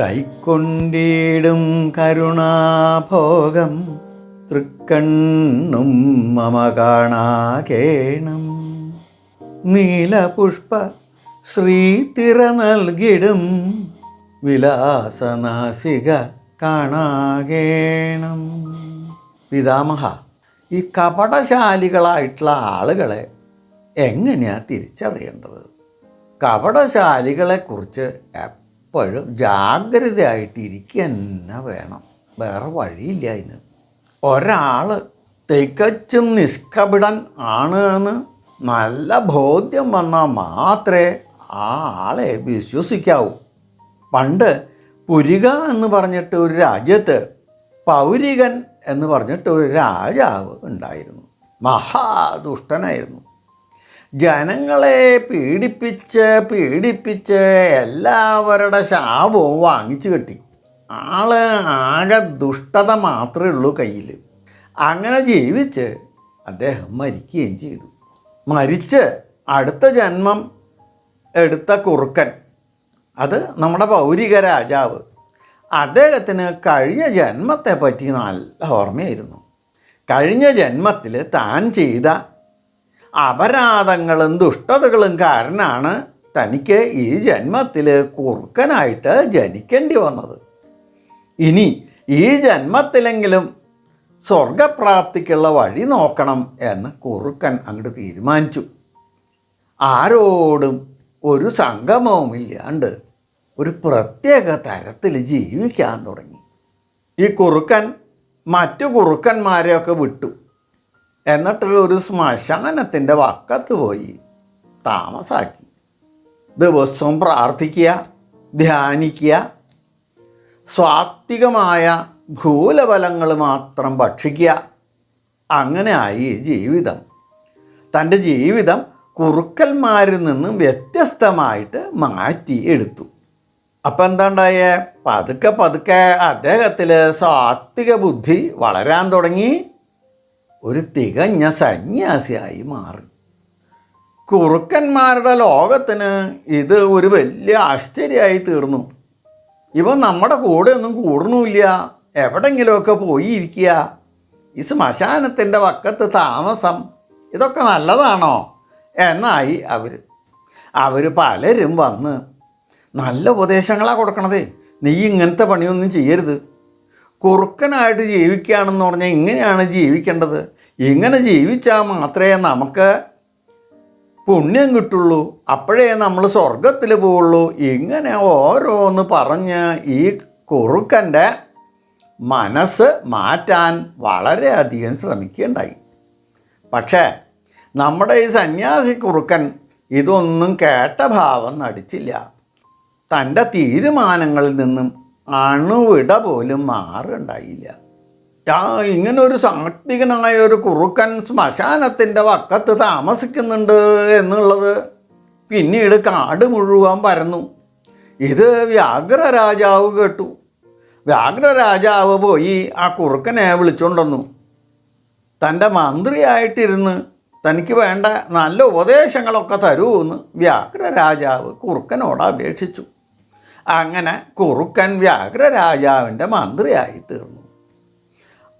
കൈക്കൊണ്ടിടും കരുണാഭോഗം തൃക്കണ്ണും മമ കാണാകേണം. നീലപുഷ്പ ശ്രീതിര നൽകിടും വിലാസനാസിക കാണാകേണം. പിതാമഹ ഈ കപടശാലികളായിട്ടുള്ള ആളുകളെ എങ്ങനെയാണ് തിരിച്ചറിയേണ്ടത്? കപടശാലികളെക്കുറിച്ച് എപ്പോഴും ജാഗ്രതയായിട്ടിരിക്കുക തന്നെ വേണം. വേറെ വഴിയില്ല അതിന് ഒരാൾ തികച്ചും നിഷ്കപിടൻ ആണ് എന്ന് നല്ല ബോധ്യം വന്നാൽ മാത്രമേ ആ ആളെ വിശ്വസിക്കാവൂ. പണ്ട് പുരിക എന്ന് പറഞ്ഞിട്ട് ഒരു രാജ്യത്ത് പൗരികൻ എന്ന് പറഞ്ഞിട്ട് ഒരു രാജാവ് ഉണ്ടായിരുന്നു. മഹാദുഷ്ടനായിരുന്നു. ജനങ്ങളെ പീഡിപ്പിച്ച് പീഡിപ്പിച്ച് എല്ലാവരുടെ ശാപവും വാങ്ങിച്ചു കെട്ടി. ആൾ ആകെ ദുഷ്ടത മാത്രമേ ഉള്ളൂ കയ്യിൽ അങ്ങനെ ജീവിച്ച് അദ്ദേഹം മരിക്കുകയും ചെയ്തു. മരിച്ച് അടുത്ത ജന്മം എടുത്ത കുറുക്കൻ അത് നമ്മുടെ പൗരിക രാജാവ്. അദ്ദേഹത്തിന് കഴിഞ്ഞ ജന്മത്തെ പറ്റി നല്ല ഓർമ്മയായിരുന്നു. കഴിഞ്ഞ ജന്മത്തിൽ താൻ ചെയ്ത അപരാധങ്ങളും ദുഷ്ടതകളും കാരണമാണ് തനിക്ക് ഈ ജന്മത്തിൽ കുറുക്കനായിട്ട് ജനിക്കേണ്ടി വന്നത്. ഇനി ഈ ജന്മത്തിലെങ്കിലും സ്വർഗപ്രാപ്തിക്കുള്ള വഴി നോക്കണം എന്ന് കുറുക്കൻ അങ്ങോട്ട് തീരുമാനിച്ചു. ആരോടും ഒരു സംഗമവുമില്ലാണ്ട് ഒരു പ്രത്യേക തരത്തിൽ ജീവിക്കാൻ തുടങ്ങി. ഈ കുറുക്കൻ മറ്റു കുറുക്കന്മാരെയൊക്കെ വിട്ടു. എന്നിട്ട് ഒരു ശ്മശാനത്തിന്റെ വക്കത്ത് പോയി താമസാക്കി. ദിവസവും പ്രാർത്ഥിക്കുക ധ്യാനിക്കുക. സ്വാത്വികമായ ഭൂലഫലങ്ങൾ മാത്രം ഭക്ഷിക്കുക. അങ്ങനെ ആയി ജീവിതം. തന്റെ ജീവിതം കുറുക്കന്മാരിൽ നിന്നും വ്യത്യസ്തമായിട്ട് മാറ്റി എടുത്തു. അപ്പം എന്താണ്ടായ? പതുക്കെ പതുക്കെ അദ്ദേഹത്തിൽ സാത്വിക ബുദ്ധി വളരാൻ തുടങ്ങി. ഒരു തികഞ്ഞ സന്യാസിയായി മാറി. കുറുക്കന്മാരുടെ ലോകത്തിന് ഇത് ഒരു വലിയ ആശ്ചര്യമായി തീർന്നു. ഇവ നമ്മുടെ കൂടെ ഒന്നും കൂടണമില്ല എവിടെങ്കിലുമൊക്കെ പോയി ഇരിക്കുക ഈ ശ്മശാനത്തിന്റെ വക്കത്ത് താമസം. ഇതൊക്കെ നല്ലതാണോ? എന്നായി അവർ അവർ പലരും വന്ന് നല്ല ഉപദേശങ്ങളാണ് കൊടുക്കണതേ. നീ ഇങ്ങനത്തെ പണിയൊന്നും ചെയ്യരുത്. കുറുക്കനായിട്ട് ജീവിക്കുകയാണെന്ന് പറഞ്ഞാൽ ഇങ്ങനെയാണ് ജീവിക്കേണ്ടത്. ഇങ്ങനെ ജീവിച്ചാൽ മാത്രമേ നമുക്ക് പുണ്യം കിട്ടുള്ളൂ. അപ്പോഴേ നമ്മൾ സ്വർഗത്തിൽ പോവുള്ളൂ. ഇങ്ങനെ ഓരോന്ന് പറഞ്ഞ് ഈ കുറുക്കന്റെ മനസ്സ് മാറ്റാൻ വളരെയധികം ശ്രമിക്കുകയുണ്ടായി പക്ഷേ നമ്മുടെ ഈ സന്യാസി കുറുക്കൻ ഇതൊന്നും കേട്ട ഭാവം നടിച്ചില്ല. തന്റെ തീരുമാനങ്ങളിൽ നിന്നും അണുവിട പോലും മാറുണ്ടായില്ല. ആ ഇങ്ങനെ ഒരു സാത്വികനായ ഒരു കുറുക്കൻ ശ്മശാനത്തിന്റെ വക്കത്ത് താമസിക്കുന്നുണ്ട് എന്നുള്ളത് പിന്നീട് കാട് മുഴുവൻ പരന്നു. ഇത് വ്യാഘ്ര രാജാവ് കേട്ടു. വ്യാഘ്ര രാജാവ് പോയി ആ കുറുക്കനെ വിളിച്ചുകൊണ്ടുവന്നു തന്റെ മന്ത്രിയായിട്ടിരുന്ന് തനിക്ക് വേണ്ട നല്ല ഉപദേശങ്ങളൊക്കെ തരുമെന്ന് വ്യാഘ്ര രാജാവ് കുറുക്കനോട് അപേക്ഷിച്ചു. അങ്ങനെ കുറുക്കൻ വ്യാഘ്ര രാജാവിന്റെ മന്ത്രിയായി തീർന്നു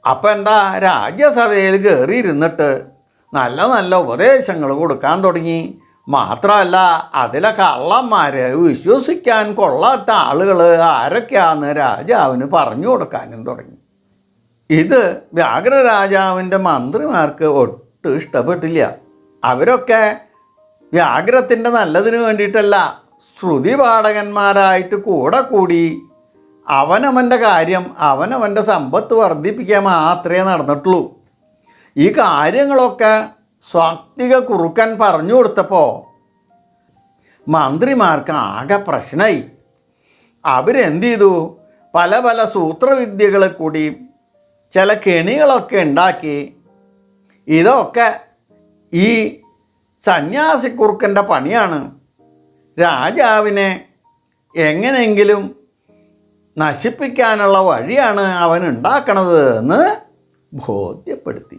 അപ്പം എന്താ രാജ്യസഭയിൽ കയറിയിരുന്നിട്ട് നല്ല നല്ല ഉപദേശങ്ങൾ കൊടുക്കാൻ തുടങ്ങി. മാത്രമല്ല അതിലെ കള്ളന്മാരെ വിശ്വസിക്കാൻ കൊള്ളാത്ത ആളുകൾ ആരൊക്കെയാണെന്ന് രാജാവിന് പറഞ്ഞു കൊടുക്കാനും തുടങ്ങി. ഇത് വ്യാഘ്ര രാജാവിന്റെ മന്ത്രിമാർക്ക് ഒട്ടും ഇഷ്ടപ്പെട്ടില്ല. അവരൊക്കെ വ്യാഘ്രത്തിന്റെ നല്ലതിന് വേണ്ടിയിട്ടല്ല ശ്രുതി പാഠകന്മാരായിട്ട് കൂടെ കൂടി അവനവന്റെ കാര്യം അവനവന്റെ സമ്പത്ത് വർദ്ധിപ്പിക്കാൻ മാത്രമേ നടന്നിട്ടുള്ളൂ. ഈ കാര്യങ്ങളൊക്കെ സ്വാക്തിക കുറുക്കൻ പറഞ്ഞു കൊടുത്തപ്പോൾ മന്ത്രിമാർക്ക് ആകെ പ്രശ്നമായി അവരെന്ത് ചെയ്തു? പല പല സൂത്രവിദ്യകളെ കൂടി ചില കെണികളൊക്കെ ഉണ്ടാക്കി ഇതൊക്കെ ഈ സന്യാസിക്കുറുക്കന്റെ പണിയാണ്. രാജാവിനെ എങ്ങനെയെങ്കിലും നശിപ്പിക്കാനുള്ള വഴിയാണ് അവൻ ഉണ്ടാക്കണത് എന്ന് ബോധ്യപ്പെടുത്തി.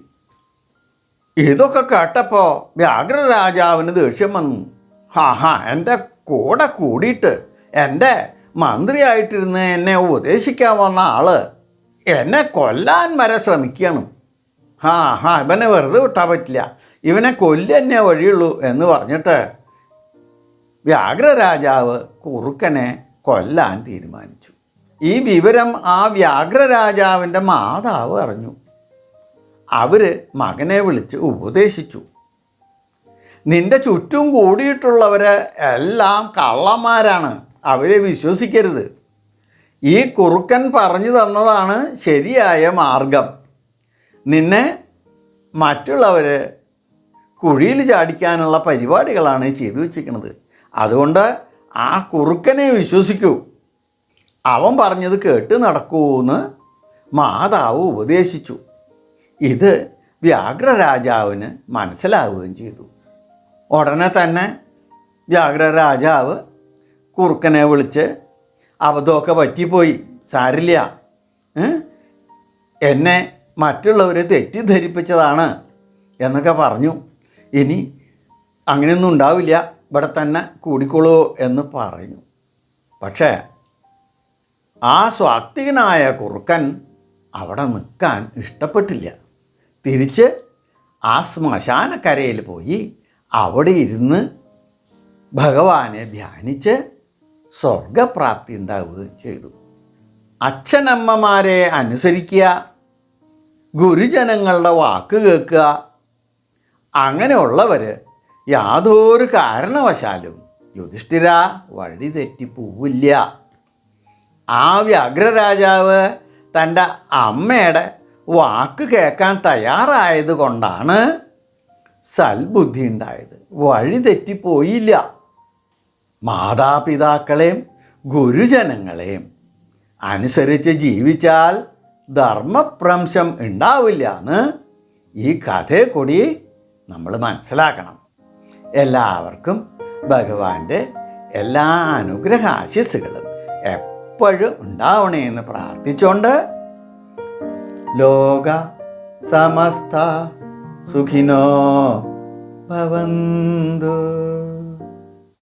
ഇതൊക്കെ കേട്ടപ്പോൾ വ്യാഘ്ര രാജാവിന് ദേഷ്യം വന്നു. ഹാ ഹാ എന്റെ കൂടെ കൂടിയിട്ട് എന്റെ മന്ത്രിയായിട്ടിരുന്ന് എന്നെ ഉപദേശിക്കാൻ വന്ന ആൾ എന്നെ കൊല്ലാൻ വരെ ശ്രമിക്കണം ആ ഹാ ഇവനെ വെറുതെ വിട്ടാൻ പറ്റില്ല. ഇവനെ കൊല്ലന്നെ വഴിയുള്ളൂ എന്ന് പറഞ്ഞിട്ട് വ്യാഘ്രരാജാവ് കുറുക്കനെ കൊല്ലാൻ തീരുമാനിച്ചു. ഈ വിവരം ആ വ്യാഘ്രരാജാവിന്റെ മാതാവ് അറിഞ്ഞു. അവർ മകനെ വിളിച്ച് ഉപദേശിച്ചു. നിന്റെ ചുറ്റും കൂടിയിട്ടുള്ളവരെ എല്ലാം കള്ളന്മാരാണ് അവരെ വിശ്വസിക്കരുത്. ഈ കുറുക്കൻ പറഞ്ഞു തന്നതാണ് ശരിയായ മാർഗം. നിന്നെ മറ്റുള്ളവർ കുഴിയിൽ ചാടിക്കാനുള്ള പരിപാടികളാണ് ചെയ്തു വച്ചിരിക്കുന്നത്. അതുകൊണ്ട് ആ കുറുക്കനെ വിശ്വസിക്കൂ. അവൻ പറഞ്ഞത് കേട്ട് നടക്കൂന്ന് മാതാവ് ഉപദേശിച്ചു. ഇത് വ്യാഘ്രരാജാവിന് മനസ്സിലാവുകയും ചെയ്തു. ഉടനെ തന്നെ വ്യാഘ്രരാജാവ് കുറുക്കനെ വിളിച്ച് അബദ്ധമൊക്കെ പറ്റിപ്പോയി. സാരില്ല? എന്നെ മറ്റുള്ളവർ തെറ്റിദ്ധരിപ്പിച്ചതാണ് എന്നൊക്കെ പറഞ്ഞു. ഇനി അങ്ങനെയൊന്നും ഉണ്ടാവില്ല. ഇവിടെ തന്നെ കൂടിക്കൊള്ളൂ എന്ന് പറഞ്ഞു. പക്ഷേ ആ സ്വാത്വികനായ കുറുക്കൻ അവിടെ നിൽക്കാൻ ഇഷ്ടപ്പെട്ടില്ല. തിരിച്ച് ആ ശ്മശാനക്കരയിൽ പോയി അവിടെ ഇരുന്ന് ഭഗവാനെ ധ്യാനിച്ച് സ്വർഗപ്രാപ്തി ഉണ്ടാവുകയും ചെയ്തു. അച്ഛനമ്മമാരെ അനുസരിക്കുക ഗുരുജനങ്ങളുടെ വാക്ക് കേൾക്കുക അങ്ങനെയുള്ളവർ യാതൊരു കാരണവശാലും യുധിഷ്ഠിര വഴി തെറ്റിപ്പോവില്ല. ആ വ്യാഘ്രരാജാവ് തന്റെ അമ്മയുടെ വാക്ക് കേൾക്കാൻ തയ്യാറായത് കൊണ്ടാണ് സൽബുദ്ധി ഉണ്ടായത്. വഴി തെറ്റിപ്പോയില്ല. മാതാപിതാക്കളെയും ഗുരുജനങ്ങളെയും അനുസരിച്ച് ജീവിച്ചാൽ ധർമ്മപ്രംശം ഉണ്ടാവില്ല എന്ന് ഈ കഥയെ കൂടി നമ്മൾ മനസ്സിലാക്കണം. എല്ലാവർക്കും ഭഗവാന്റെ എല്ലാ അനുഗ്രഹ ആശിസ്സുകളും എപ്പോഴും ഉണ്ടാവണേ എന്ന് പ്രാർത്ഥിച്ചുകൊണ്ട് ലോക സമസ്ത സുഖിനോ ഭവന്തു.